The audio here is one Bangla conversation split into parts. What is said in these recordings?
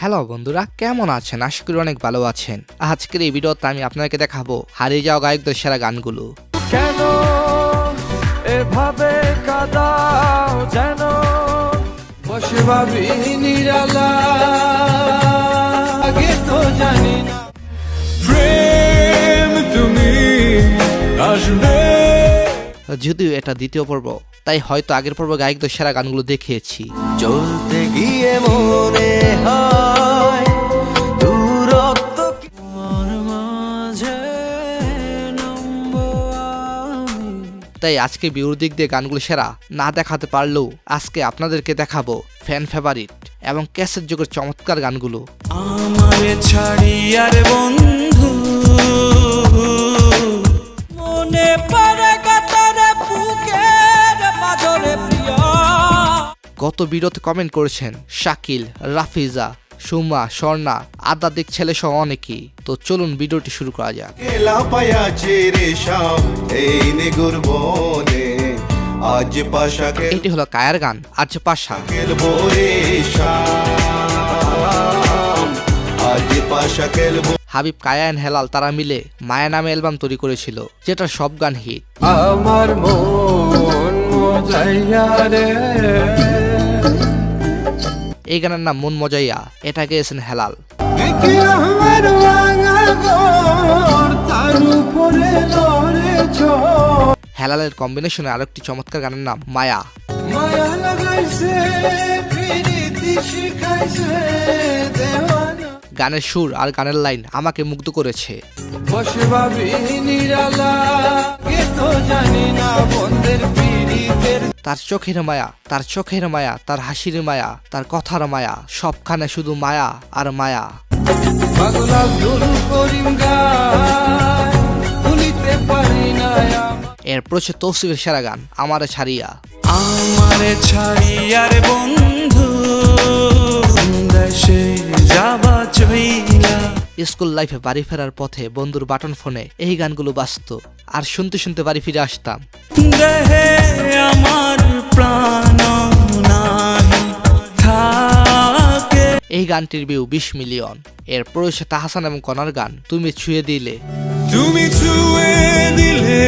হ্যালো বন্ধুরা কেমন আছেন? আশা করি অনেক ভালো আছেন। আজকের এই ভিডিওতে আমি আপনাকে দেখাবো হারিয়ে যাওয়া গায়কদের সেরা গানগুলো। কেন এভাবে কাদাও যেন? বসে ভাবি নিরালা আগে তো জানি না। প্রেম তুমি আসবে। যদিও এটা দ্বিতীয় পর্ব তাই হয়তো আগের পর্ব গায়কদের সেরা গানগুলো দেখিয়েছি। চলতে গিয়ে মনে হয় তাই আজকে বিউর দিক দিয়ে গানগুলো সেরা না দেখাতে পারলেও আজকে আপনাদেরকে দেখাবো ফ্যান ফেভারিট এবং ক্যাসেট যুগের চমৎকার গানগুলো। বন্ধু মনে গত ভিডিওতে কমেন্ট করেছেন শাকিল রাফিজা সুমা স্বর্ণা আদাদিক ছেলে সহ অনেকেই। তো চলুন ভিডিওটি শুরু করা যাক। এটি হলো কায়ার গান আজ পাশা। হাবিব কায়া এন্ড হেলাল তারা মিলে মায়া নামে অ্যালবাম তৈরি করেছিল যেটা সব গান হিট। আমার মন এই গানের নাম মন মজাইয়া। এটা গেয়েছেন হেলাল। হেলালের কম্বিনেশনে আরেকটি চমৎকার গানের নাম মায়া। গানের সুর আর গানের লাইন আমাকে মুগ্ধ করেছে। বসে ভাবি নিরালা কে তো জানি না বন্ধের তার চোখের মায়া তার চোখের মায়া তার হাসির মায়া তার কথার মায়া সবখানে শুধু মায়া আর মায়া। পাগল আব্দুল করিম গায় ভুলিতে পারি না আমার। এরপর হচ্ছে তৌসিফের সেরা গান আমারে ছাড়িয়া। আমারে ছাড়িয়ার বন্ধু দেশে যাবা চইলা। স্কুল লাইফে বাড়ি ফেরার পথে বন্ধুর বাটন ফোনে এই গানগুলো বাজত। আর শুনতে শুনতে বাড়ি ফিরে আসতাম। এই গানটির ভিউ বিশ মিলিয়ন এরপর হচ্ছে তাহাসান এবং কনার গান তুমি ছুঁয়ে দিলে। তুমি ছুঁয়ে দিলে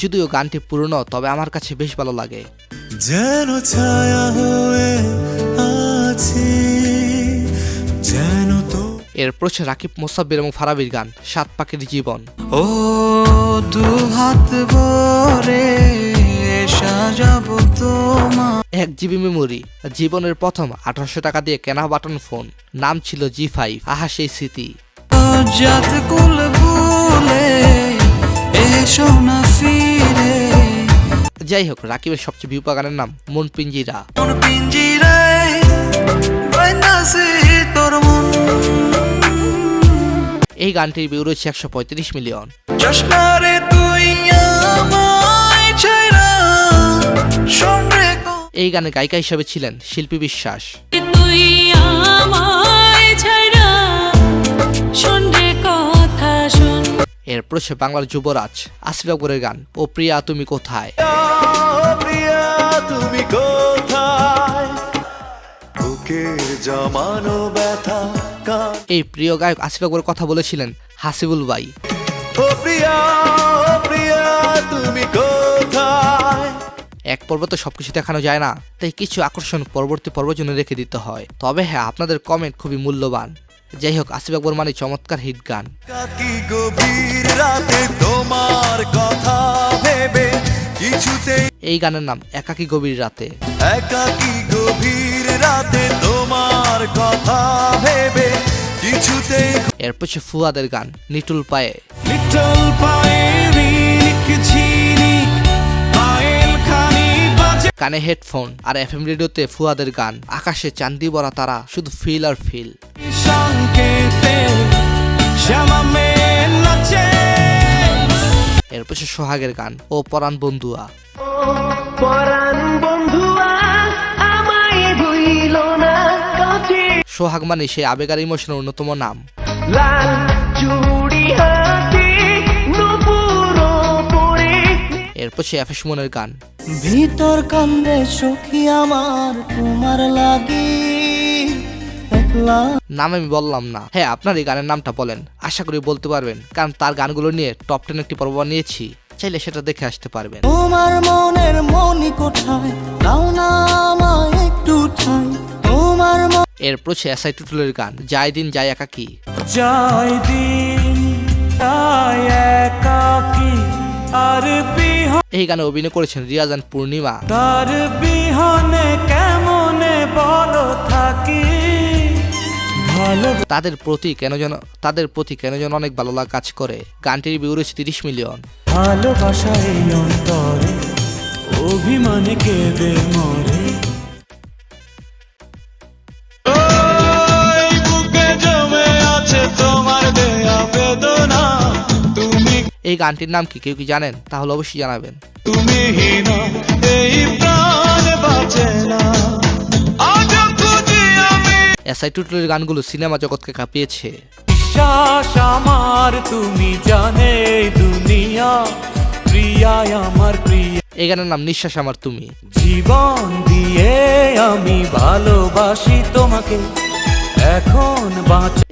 যদিও গানটি পুরনো তবে আমার কাছে বেশ ভালো লাগে। যেন ছায়া হয়ে তো এরপর হচ্ছে রাকিব মোসাব্বির এবং ফারাবির গান সাত পাখির জীবন। ও দু হাত ভরে সাজাবো তোমার এক জিবি মেমোরি জীবনের প্রথম আঠারোশো টাকা দিয়ে কেনা বাটন ফোন নাম ছিল জি ফাইভ আহা সেই স্মৃতি। যাই হোক রাকিবের সবচেয়ে ভিউ গানের নাম মন পিঞ্জিরা মন বাইনাছে তোর মন। এই গানটির ভিউ রয়েছে একশো পঁয়ত্রিশ মিলিয়ন। এই গানের গায়িকা হিসেবে ছিলেন শিল্পী বিশ্বাস। এরপর হচ্ছে বাংলার যুবরাজ আসিফ আকবরের গান ও প্রিয়া তুমি কোথায়? তুমি কোথায়? বুকের জমানো ব্যথা এই প্রিয় গায়ক আসিফ আকবরের কথা বলেছিলেন হাসিবুল বাই এক পর্ব তো সবকিছু দেখানো যায় না তাই কিছু আকর্ষণ পরবর্তী পর্বের জন্য রেখে দিতে হয়। তবে হ্যাঁ আপনাদের কমেন্ট খুবই মূল্যবান। যাই হোক আসিফ আকবর মানে চমৎকার হিট গান। তোমার এই গানের নাম একাকী গভীর রাতে। একাকি গভীর রাতে তোমার কথা ভেবে কিছুতেই এরপর হচ্ছে ফুয়াদের গান নিটুল পায়ে। খানি বাজে। কানে হেডফোন আর এফ এম রেডিওতে ফুয়াদের গান আকাশে চান্দি বরা তারা শুধু ফিল আর ফিল। এরপর সোহাগের গান ও পরাণ বন্ধুয়া। পরাণ বন্ধুয়া আমায় ভুইল না কাছে। সোহাগ মানে সেই আবেগার ইমোশনের অন্যতম নাম। লাল চুড়ি হাতে নুপুর পরে। এর এরপর সে এফএস মনের গান। ভিতর কান্দে সখী আমার তোমার লাগি নাম আমি বললাম না। হ্যাঁ আপনার এই গানের নামটা বলেন। আশা করি বলতে পারবেন কারণ তার গানগুলো নিয়ে টপ টেন একটি পর্ব নিয়েছি চাইলে সেটা দেখে আসতে পারবেন। তোমার মনের মনি কোঠায় দাও না আমায় একটু ঠাই। তোমার এরপর সে এসআই টুটুলের গান যাই দিন যাই একাকি যাই দিন তাই একাকি। আর এই গানে অভিনয় করেছেন রিয়াজ অ্যান্ড পূর্ণিমা। তার বিহনে কেমনে বলো থাকি? তাদের প্রতি কেন যেন তাদের প্রতি কেন যেন অনেক ভালো লাগা কাজ করে। গানটির ভিউ রয়েছে তিরিশ মিলিয়ন ভালোবাসা এই অন্তরে অভিমানে কেঁদে মরে। বুকে জমে আছে তোমার দেয়া বেদনা। তুমি এই গানটির নাম কি কেউ কি জানেন? তাহলে অবশ্যই জানাবেন। তুমি এসআই টুটুলের গানগুলো সিনেমা জগৎকে কাঁপিয়েছে। বিশ্বাস আমার তুমি জানে দুনিয়া প্রিয়ায় আমার প্রিয়া। এই গানের নাম নিঃশ্বাস আমার তুমি। জীবন দিয়ে আমি ভালোবাসি তোমাকে এখন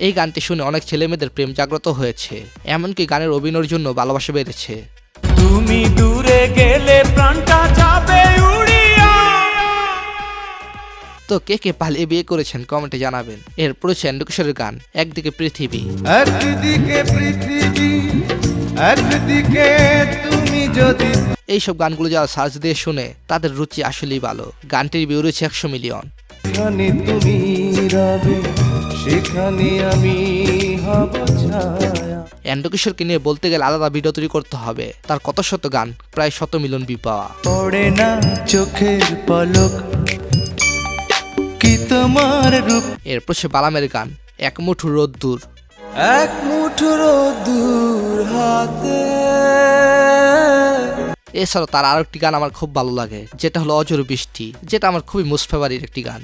এই গানটি শুনে অনেক ছেলে মেয়েদের প্রেম জাগ্রত হয়েছে এমনকি গানের অভিনয়ের জন্য ভালোবাসা বেড়েছে। তুমি দূরে গেলে প্রাণটা কে কে পালিয়ে বিয়ে করেছেন কমেন্টে জানাবেন। এরপর স্যান্ডকিশোরের গান একদিকে পৃথিবী। একদিকে পৃথিবী একদিকে তুমি যদি এইসব গানগুলো যারা সার্চ দিয়ে শুনে তাদের রুচি আসলেই ভালো। গানটির ভিউ রয়েছে একশো মিলিয়ন। তুমি রবে সেখানে আমি হব ছায়া। অ্যান্ডকিশোরকে নিয়ে বলতে গেলে আলাদা ভিডিও তৈরি করতে হবে। তার কত শত গান প্রায় শত মিলিয়ন বি পাওয়া। পড়ে না চোখের পলক কি তোমার রূপ। এরপর সে বালামের গান এক মুঠো রোদ্দুর। এক মুঠোর দূর হাতে। এছাড়াও তার আরও একটি গান আমার খুব ভালো লাগে যেটা হলো অজর বৃষ্টি যেটা আমার খুবই মোস্ট ফেভারিট একটি গান।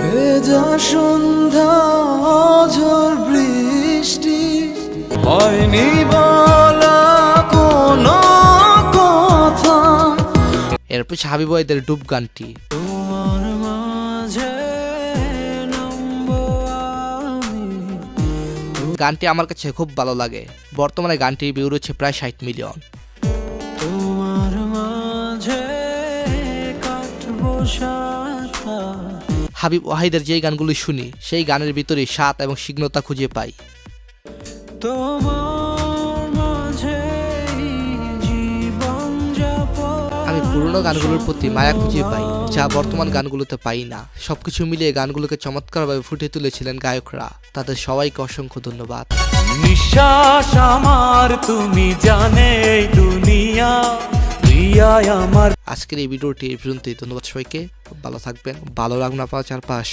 ভেজা সন্ধ্যা ঝড় বৃষ্টি হয়নি বলা কোনো কথা। এরপর হাবিবয়েদের ডুব গানটি। গানটি আমার কাছে খুব ভালো লাগে। বর্তমানে গানটির ভিউ রয়েছে প্রায় ষাট মিলিয়ন হাবিব ওয়াহিদের যেই গানগুলি শুনি সেই গানের ভিতরে সাত এবং সিগ্নতা খুঁজে পাই। তোমার পুরনো গানগুলোর প্রতি মায়া খুঁজে পাই যা বর্তমান গানগুলোতে পাই না। সবকিছু মিলিয়ে গানগুলোকে চমৎকারভাবে ফুটে তুলেছিলেন গায়করা। তাদের সবাইকে অসংখ্য ধন্যবাদ। নিঃশ্বাস আমার তুমি জানে এই দুনিয়া আমার। আজকের এই ভিডিওটি এই পর্যন্তই। ধন্যবাদ সবাইকে। ভালো থাকবেন। ভালো রাখুন আপনার চারপাশ।